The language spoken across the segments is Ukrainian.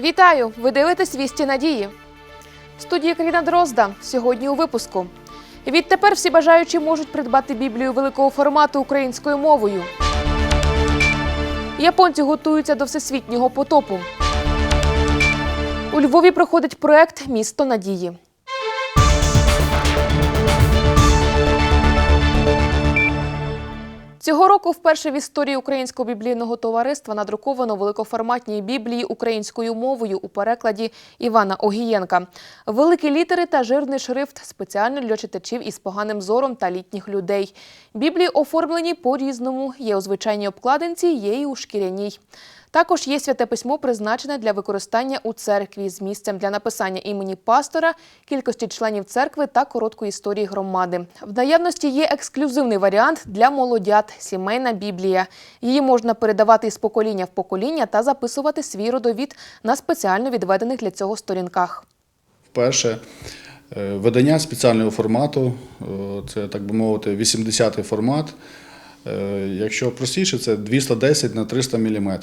Вітаю! Ви дивитесь вісті надії. В студії Каріна Дрозда. Сьогодні у випуску. Відтепер всі бажаючі можуть придбати Біблію великого формату українською мовою. Японці готуються до всесвітнього потопу. У Львові проходить проект Місто надії. Цього року вперше в історії Українського біблійного товариства надруковано великоформатні біблії українською мовою у перекладі Івана Огієнка. Великі літери та жирний шрифт спеціально для читачів із поганим зором та літніх людей. Біблії оформлені по-різному. Є у звичайній обкладинці, є і у шкіряній. Також є святе письмо, призначене для використання у церкві з місцем для написання імені пастора, кількості членів церкви та короткої історії громади. В наявності є ексклюзивний варіант для молодят сімейна біблія. Її можна передавати із покоління в покоління та записувати свій родовід на спеціально відведених для цього сторінках. Вперше е, видання спеціального формату, е, це так би мовити, 80-й формат. Е, Якщо простіше, це 210 на 300 мм.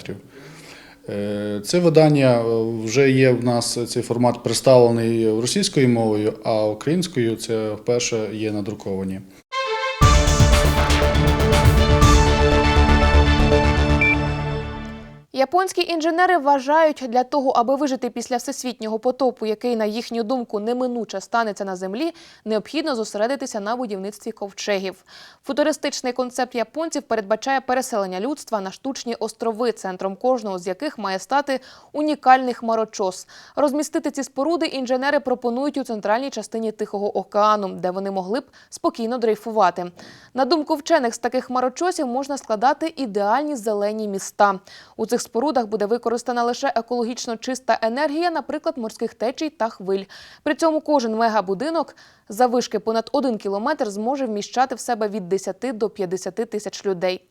Це видання е, вже є в нас цей формат представлений російською мовою, а українською це вперше є надруковані. Японські інженери вважають, для того, аби вижити після всесвітнього потопу, який, на їхню думку, неминуче станеться на землі, необхідно зосередитися на будівництві ковчегів. Футуристичний концепт японців передбачає переселення людства на штучні острови, центром кожного з яких має стати унікальний хмарочос. Розмістити ці споруди інженери пропонують у центральній частині Тихого океану, де вони могли б спокійно дрейфувати. На думку вчених, з таких хмарочосів можна складати ідеальні зелені міста. У цих спорудах буде використана лише екологічно чиста енергія, наприклад, морських течій та хвиль. При цьому кожен мегабудинок завишки понад один кілометр зможе вміщати в себе від 10 до 50 тисяч людей.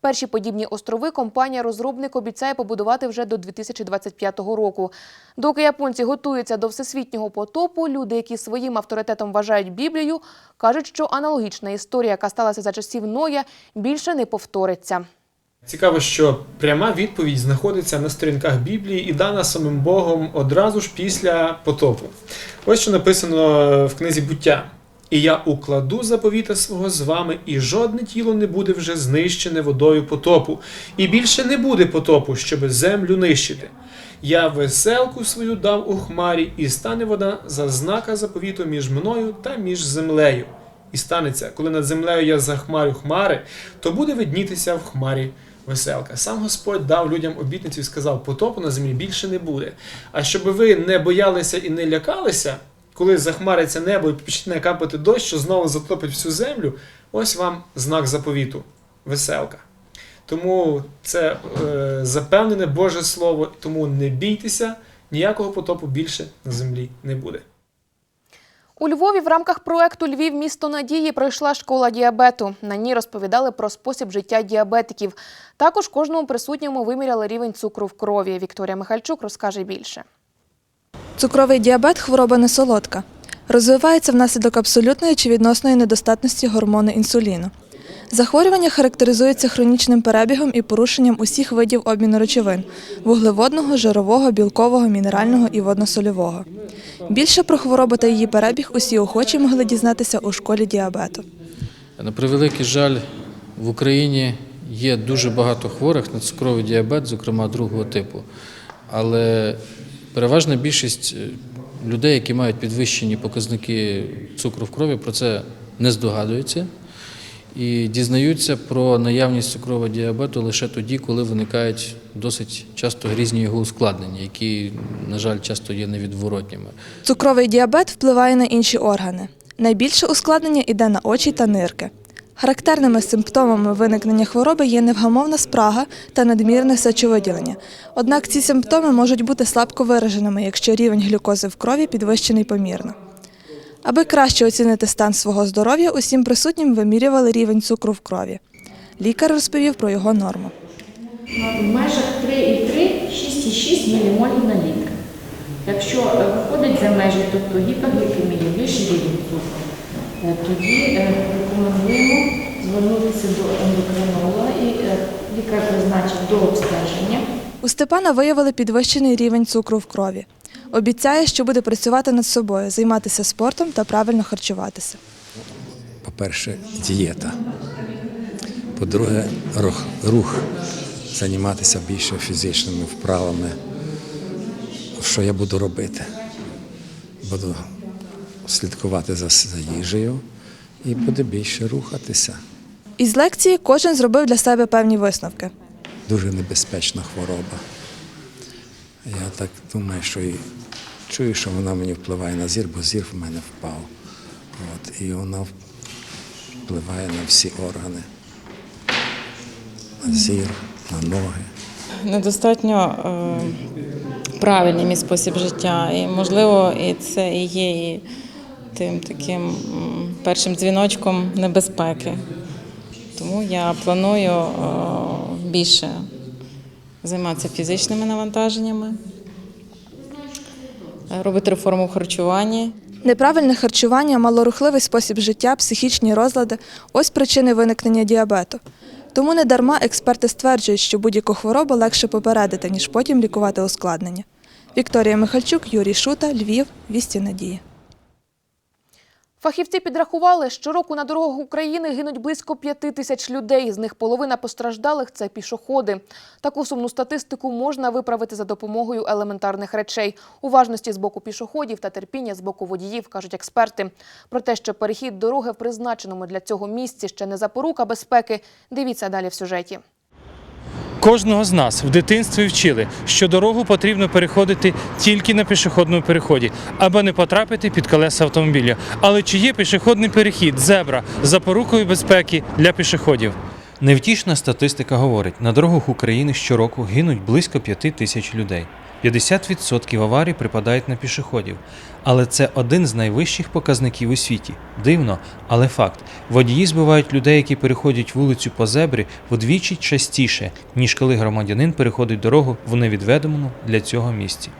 Перші подібні острови компанія-розробник обіцяє побудувати вже до 2025 року. Доки японці готуються до всесвітнього потопу, люди, які своїм авторитетом вважають Біблію, кажуть, що аналогічна історія, яка сталася за часів Ноя, більше не повториться. Цікаво, що пряма відповідь знаходиться на сторінках Біблії і дана самим Богом одразу ж після потопу. Ось що написано в книзі буття. І я укладу заповіта свого з вами, і жодне тіло не буде вже знищене водою потопу, і більше не буде потопу, щоби землю нищити. Я веселку свою дав у хмарі, і стане вода за знака заповіту між мною та між землею. І станеться, коли над землею я захмарю хмари, то буде виднітися в хмарі веселка. Сам Господь дав людям обітницю і сказав, потопу на землі більше не буде. А щоб ви не боялися і не лякалися, коли захмариться небо і почне капати дощ, що знову затопить всю землю, ось вам знак заповіту веселка. Тому це е, запевнене Боже Слово, тому не бійтеся, ніякого потопу більше на землі не буде. У Львові в рамках проекту Львів місто надії пройшла школа діабету. На ній розповідали про спосіб життя діабетиків. Також кожному присутньому виміряли рівень цукру в крові. Вікторія Михальчук розкаже більше. Цукровий діабет хвороба не солодка. Розвивається внаслідок абсолютної чи відносної недостатності гормону інсуліну. Захворювання характеризується хронічним перебігом і порушенням усіх видів обміну речовин вуглеводного, жирового, білкового, мінерального і водносольового. Більше про хворобу та її перебіг усі охочі могли дізнатися у школі діабету. На превеликий жаль, в Україні є дуже багато хворих на цукровий діабет, зокрема другого типу. Але переважна більшість е, людей, які мають підвищені показники цукру в крові, про це не здогадуються і дізнаються про наявність цукрового діабету лише тоді, коли виникають досить часто різні його ускладнення, які, на жаль, часто є невідворотніми. Цукровий діабет впливає на інші органи. Найбільше ускладнення йде на очі та нирки. Характерними симптомами виникнення хвороби є невгамовна спрага та надмірне сечовиділення. Однак ці симптоми можуть бути слабко вираженими, якщо рівень глюкози в крові підвищений помірно. Аби краще оцінити стан свого здоров'я, усім присутнім вимірювали рівень цукру в крові. Лікар розповів про його норму. в межах 3,3-6,6 мілімолів на літр. Якщо е, виходить за межі, тобто гіпоглікемія, вищий рівень цукру, е, тоді е, рекомендуємо звернутися до ендокринолога і лікар призначить до обстеження У Степана виявили підвищений рівень цукру в крові. Обіцяє, що буде працювати над собою, займатися спортом та правильно харчуватися. По-перше, дієта. По-друге, рух, рух. Займатися більше фізичними вправами. Що я буду робити? Буду слідкувати за, їжею і буду більше рухатися. Із лекції кожен зробив для себе певні висновки. Дуже небезпечна хвороба. Я так думаю, що і чую, що вона мені впливає на зір, бо зір в мене впав. От, і вона впливає на всі органи. На зір, на ноги. недостатньо е, правильний мій спосіб життя. І, можливо, і це і є і тим таким першим дзвіночком небезпеки. Тому я планую е, більше займатися фізичними навантаженнями, робити реформу в харчуванні. Неправильне харчування, малорухливий спосіб життя, психічні розлади ось причини виникнення діабету. Тому не дарма експерти стверджують, що будь-яку хворобу легше попередити, ніж потім лікувати ускладнення. Вікторія Михальчук, Юрій Шута, Львів, Вісті Надії. Фахівці підрахували, що року на дорогах України гинуть близько п'яти тисяч людей. З них половина постраждалих це пішоходи. Таку сумну статистику можна виправити за допомогою елементарних речей, уважності з боку пішоходів та терпіння з боку водіїв, кажуть експерти. Про те, що перехід дороги в призначеному для цього місці ще не запорука безпеки. Дивіться далі в сюжеті. Кожного з нас в дитинстві вчили, що дорогу потрібно переходити тільки на пішохідному переході, аби не потрапити під колеса автомобіля. Але чи є пішохідний перехід, зебра запорукою безпеки для пішоходів? Невтішна статистика говорить, на дорогах України щороку гинуть близько п'яти тисяч людей. 50% аварій припадають на пішоходів. Але це один з найвищих показників у світі. Дивно, але факт. Водії збивають людей, які переходять вулицю по зебрі, вдвічі частіше, ніж коли громадянин переходить дорогу в невідведеному для цього місці.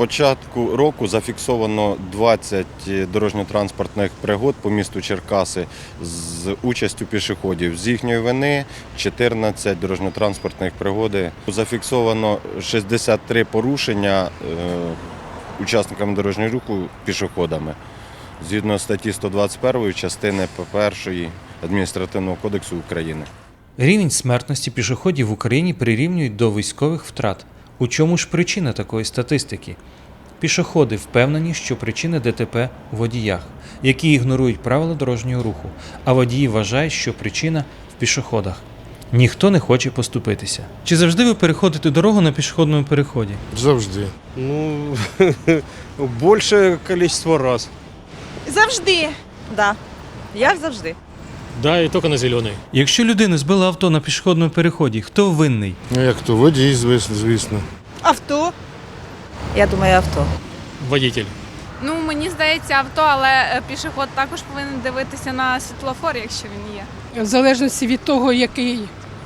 Початку року зафіксовано 20 дорожньо-транспортних пригод по місту Черкаси з участю пішоходів. З їхньої вини 14 дорожньо-транспортних пригоди. Зафіксовано 63 порушення е, учасниками дорожнього руху пішоходами. Згідно статті 121 частини 1 адміністративного кодексу України. Рівень смертності пішоходів в Україні прирівнюють до військових втрат. У чому ж причина такої статистики? Пішоходи впевнені, що причина ДТП у водіях, які ігнорують правила дорожнього руху, а водії вважають, що причина в пішоходах. Ніхто не хоче поступитися. Чи завжди ви переходите дорогу на пішохідному переході? Завжди. Ну, большее количество раз. Завжди. Да. Я завжди. Да, і тільки на зелений. Якщо людина збила авто на пішохідному переході, хто винний? Ну як то, водій, звісно, звісно. Авто. Я думаю, авто. Водитель. Ну, мені здається, авто, але е, пішоход також повинен дивитися на світлофор, якщо він є. В залежності від того, яке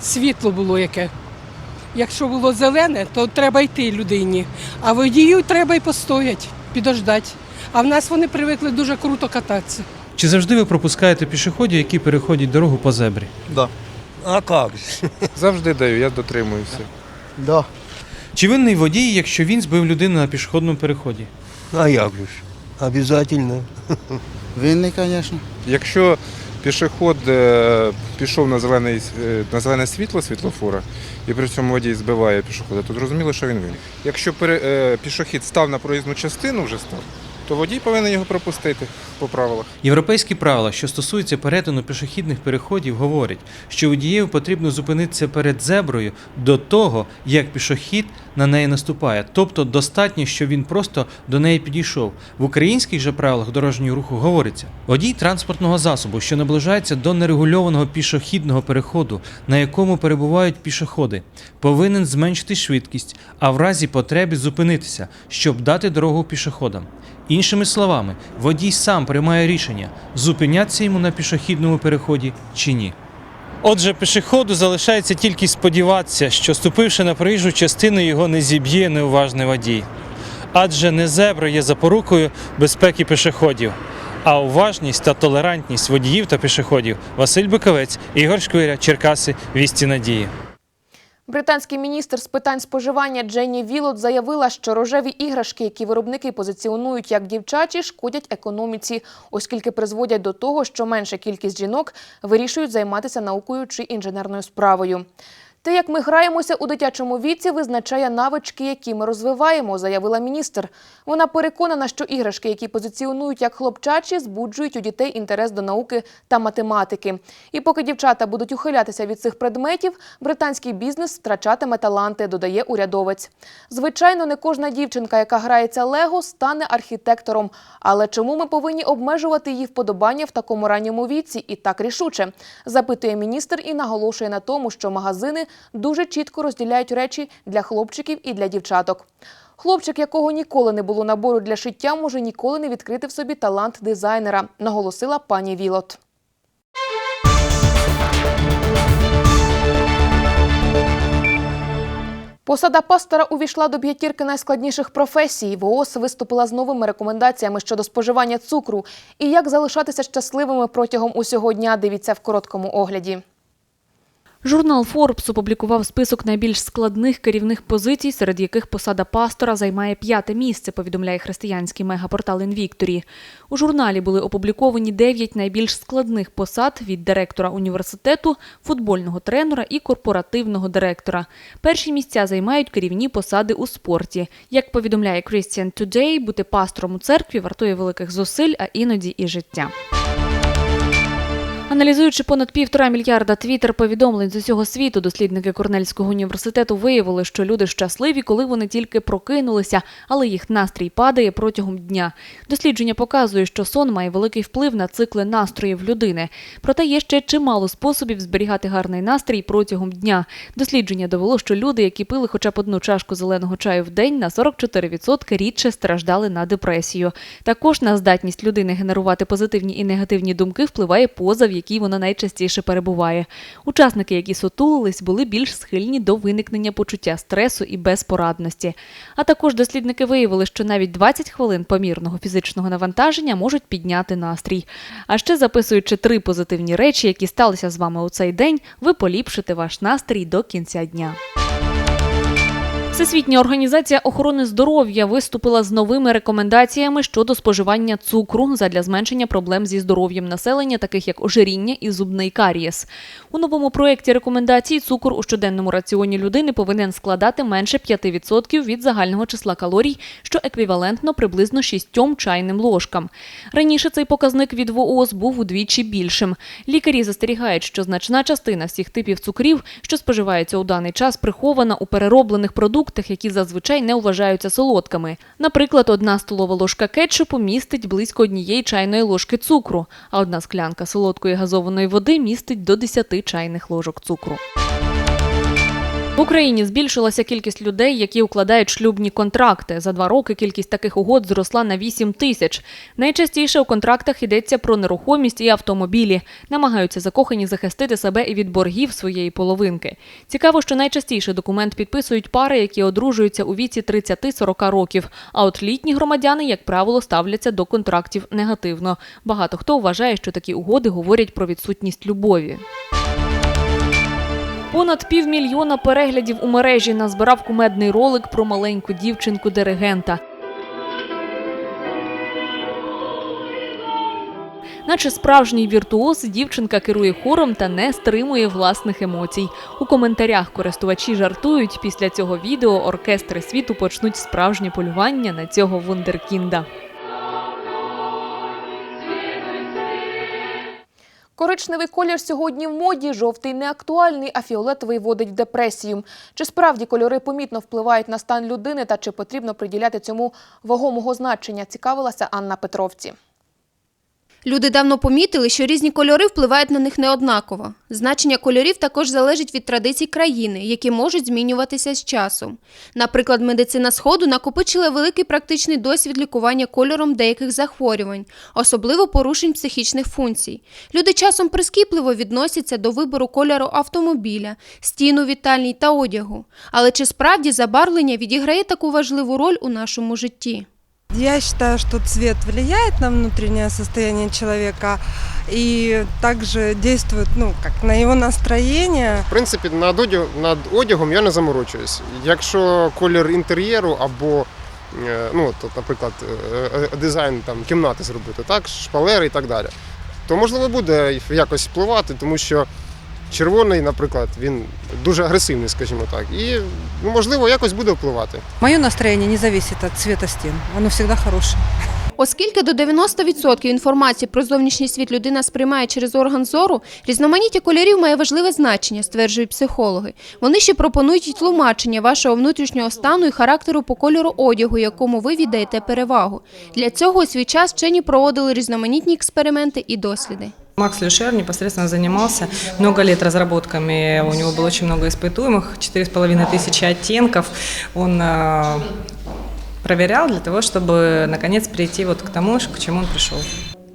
світло було яке. Якщо було зелене, то треба йти людині. А водію треба й постоять, підождати. А в нас вони привикли дуже круто кататися. Чи завжди ви пропускаєте пішоходів, які переходять дорогу по зебрі? А как? Завжди даю, я дотримуюся. Да. Чи винний водій, якщо він збив людину на пішохідному переході? А як же ж? Обязательно. Винний, звісно. Якщо пішохід е, пішов на, зелений, е, на зелене світло світлофора і при цьому водій збиває пішохода, то зрозуміло, що він винен. Якщо пере, е, пішохід став на проїзну частину, вже став, то водій повинен його пропустити по правилах. Європейські правила, що стосуються перетину пішохідних переходів, говорять, що водієві потрібно зупинитися перед зеброю до того, як пішохід на неї наступає. Тобто достатньо, що він просто до неї підійшов. В українських же правилах дорожнього руху говориться: водій транспортного засобу, що наближається до нерегульованого пішохідного переходу, на якому перебувають пішоходи, повинен зменшити швидкість, а в разі потреби зупинитися, щоб дати дорогу пішоходам. Іншими словами, водій сам приймає рішення, зупинятися йому на пішохідному переході чи ні. Отже, пішоходу залишається тільки сподіватися, що ступивши на проїжджу частину, його не зіб'є неуважний водій. Адже не зебра є запорукою безпеки пішоходів, а уважність та толерантність водіїв та пішоходів. Василь Биковець, Ігор Шквиря, Черкаси, Вісті Надії. Британський міністр з питань споживання Дженні Вілот заявила, що рожеві іграшки, які виробники позиціонують як дівчачі, шкодять економіці, оскільки призводять до того, що менша кількість жінок вирішують займатися наукою чи інженерною справою. Те, як ми граємося у дитячому віці, визначає навички, які ми розвиваємо, заявила міністр. Вона переконана, що іграшки, які позиціонують як хлопчачі, збуджують у дітей інтерес до науки та математики. І поки дівчата будуть ухилятися від цих предметів, британський бізнес втрачатиме таланти, додає урядовець. Звичайно, не кожна дівчинка, яка грається лего, стане архітектором. Але чому ми повинні обмежувати її вподобання в такому ранньому віці і так рішуче? Запитує міністр і наголошує на тому, що магазини дуже чітко розділяють речі для хлопчиків і для дівчаток. Хлопчик, якого ніколи не було набору для шиття, може ніколи не відкрити в собі талант дизайнера, наголосила пані Вілот. Посада пастора увійшла до п'ятірки найскладніших професій. ВООЗ виступила з новими рекомендаціями щодо споживання цукру і як залишатися щасливими протягом усього дня. Дивіться в короткому огляді. Журнал Forbes опублікував список найбільш складних керівних позицій, серед яких посада пастора займає п'яте місце, повідомляє християнський мегапортал Інвікторі. У журналі були опубліковані дев'ять найбільш складних посад від директора університету, футбольного тренера і корпоративного директора. Перші місця займають керівні посади у спорті. Як повідомляє Christian Today, бути пастором у церкві вартує великих зусиль, а іноді і життя. Аналізуючи понад півтора мільярда твіттер-повідомлень з усього світу, дослідники Корнельського університету виявили, що люди щасливі, коли вони тільки прокинулися, але їх настрій падає протягом дня. Дослідження показує, що сон має великий вплив на цикли настроїв людини. Проте є ще чимало способів зберігати гарний настрій протягом дня. Дослідження довело, що люди, які пили хоча б одну чашку зеленого чаю в день, на 44% рідше страждали на депресію. Також на здатність людини генерувати позитивні і негативні думки впливає поза, в якій вона найчастіше перебуває. Учасники, які сотулились, були більш схильні до виникнення почуття стресу і безпорадності. А також дослідники виявили, що навіть 20 хвилин помірного фізичного навантаження можуть підняти настрій. А ще записуючи три позитивні речі, які сталися з вами у цей день, ви поліпшите ваш настрій до кінця дня. Всесвітня організація охорони здоров'я виступила з новими рекомендаціями щодо споживання цукру задля зменшення проблем зі здоров'ям населення, таких як ожиріння і зубний карієс. У новому проєкті рекомендацій цукор у щоденному раціоні людини повинен складати менше 5% від загального числа калорій, що еквівалентно приблизно 6 чайним ложкам. Раніше цей показник від ВООЗ був удвічі більшим. Лікарі застерігають, що значна частина всіх типів цукрів, що споживаються у даний час, прихована у перероблених продуктах, які зазвичай не вважаються солодкими. Наприклад, одна столова ложка кетчупу містить близько однієї чайної ложки цукру, а одна склянка солодкої газованої води містить до 10 чайних ложок цукру. В Україні збільшилася кількість людей, які укладають шлюбні контракти. За два роки кількість таких угод зросла на 8 тисяч. Найчастіше у контрактах йдеться про нерухомість і автомобілі. Намагаються закохані захистити себе і від боргів своєї половинки. Цікаво, що найчастіше документ підписують пари, які одружуються у віці 30-40 років. А от літні громадяни, як правило, ставляться до контрактів негативно. Багато хто вважає, що такі угоди говорять про відсутність любові. Понад півмільйона переглядів у мережі назбирав кумедний ролик про маленьку дівчинку-диригента. Наче справжній віртуоз, дівчинка керує хором та не стримує власних емоцій. У коментарях користувачі жартують, після цього відео оркестри світу почнуть справжнє полювання на цього вундеркінда. Коричневий колір сьогодні в моді, жовтий не актуальний, а фіолетовий водить в депресію. Чи справді кольори помітно впливають на стан людини та чи потрібно приділяти цьому вагомого значення, цікавилася Анна Петровці. Люди давно помітили, що різні кольори впливають на них неоднаково. Значення кольорів також залежить від традицій країни, які можуть змінюватися з часом. Наприклад, медицина Сходу накопичила великий практичний досвід лікування кольором деяких захворювань, особливо порушень психічних функцій. Люди часом прискіпливо відносяться до вибору кольору автомобіля, стіну вітальній та одягу. Але чи справді забарвлення відіграє таку важливу роль у нашому житті? Я считаю, что цвет влияет на внутреннее состояние человека и также действует, ну, как на его настроение. В принципі, над, одяг, над одягом я не заморочуюсь. Якщо колір інтер'єру або, е, ну, от, наприклад, е, е, дизайн там, кімнати зробити, так, шпалери і так далі, то можливо буде якось впливати, тому що червоний, наприклад, він дуже агресивний, скажімо так, і можливо якось буде впливати. Моє настроєння не залежить від цвіта стін, воно всегда хорошее. Оскільки до 90% інформації про зовнішній світ людина сприймає через орган зору, різноманіття кольорів має важливе значення, стверджують психологи. Вони ще пропонують й тлумачення вашого внутрішнього стану і характеру по кольору одягу, якому ви віддаєте перевагу. Для цього у свій час вчені проводили різноманітні експерименти і досліди. Макс Люшер непосредственно занимался много лет разработками. У него было очень много испытуемых, 4,5 тысячи оттенков. Он э, проверял для того, чтобы наконец прийти вот к тому, к чему он пришел.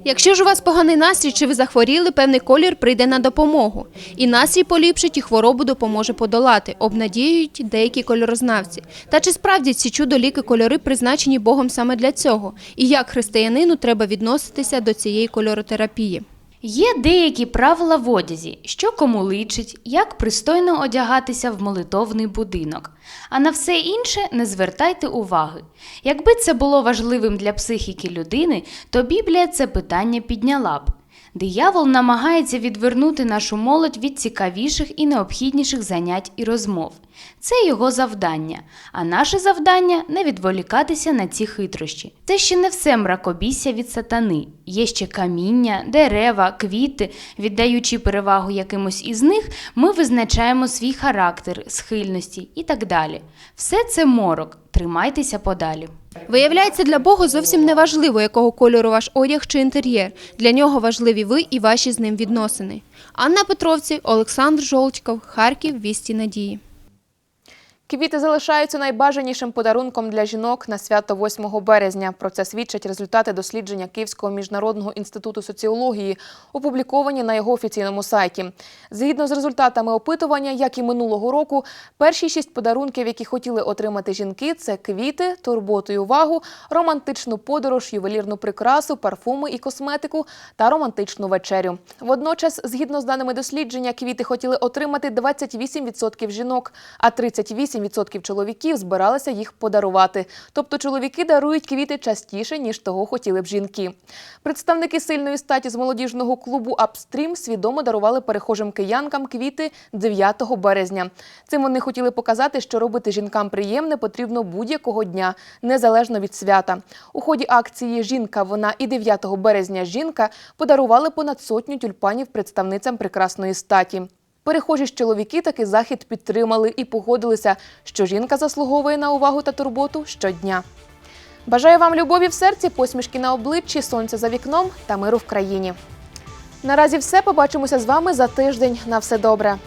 Якщо ж у вас поганий настрій чи ви захворіли, певний колір прийде на допомогу. І настрій поліпшить, і хворобу допоможе подолати, обнадіюють деякі кольорознавці. Та чи справді ці чудо-ліки кольори призначені Богом саме для цього? І як християнину треба відноситися до цієї кольоротерапії? Є деякі правила в одязі, що кому личить, як пристойно одягатися в молитовний будинок. А на все інше не звертайте уваги. Якби це було важливим для психіки людини, то Біблія це питання підняла б. Диявол намагається відвернути нашу молодь від цікавіших і необхідніших занять і розмов. Це його завдання, а наше завдання не відволікатися на ці хитрощі. Це ще не все мракобісся від сатани. Є ще каміння, дерева, квіти. Віддаючи перевагу якимось із них, ми визначаємо свій характер, схильності і так далі. Все це морок. Тримайтеся подалі. Виявляється, для Бога зовсім не важливо, якого кольору ваш одяг чи інтер'єр. Для нього важливі ви і ваші з ним відносини. Анна Петровці, Олександр Жолчков, Харків, Вісті Надії. Квіти залишаються найбажанішим подарунком для жінок на свято 8 березня. Про це свідчать результати дослідження Київського міжнародного інституту соціології, опубліковані на його офіційному сайті. Згідно з результатами опитування, як і минулого року, перші шість подарунків, які хотіли отримати жінки, це квіти, турботу і увагу, романтичну подорож, ювелірну прикрасу, парфуми і косметику та романтичну вечерю. Водночас, згідно з даними дослідження, квіти хотіли отримати 28% жінок, а 38% чоловіків збиралися їх подарувати. Тобто чоловіки дарують квіти частіше, ніж того хотіли б жінки. Представники сильної статі з молодіжного клубу Апстрім свідомо дарували перехожим киянкам квіти 9 березня. Цим вони хотіли показати, що робити жінкам приємне потрібно будь-якого дня, незалежно від свята. У ході акції Жінка вона і 9 березня жінка подарували понад сотню тюльпанів представницям прекрасної статі. Перехожі ж чоловіки такий захід підтримали і погодилися, що жінка заслуговує на увагу та турботу щодня. Бажаю вам любові в серці, посмішки на обличчі, сонця за вікном та миру в країні. Наразі все. Побачимося з вами за тиждень. На все добре.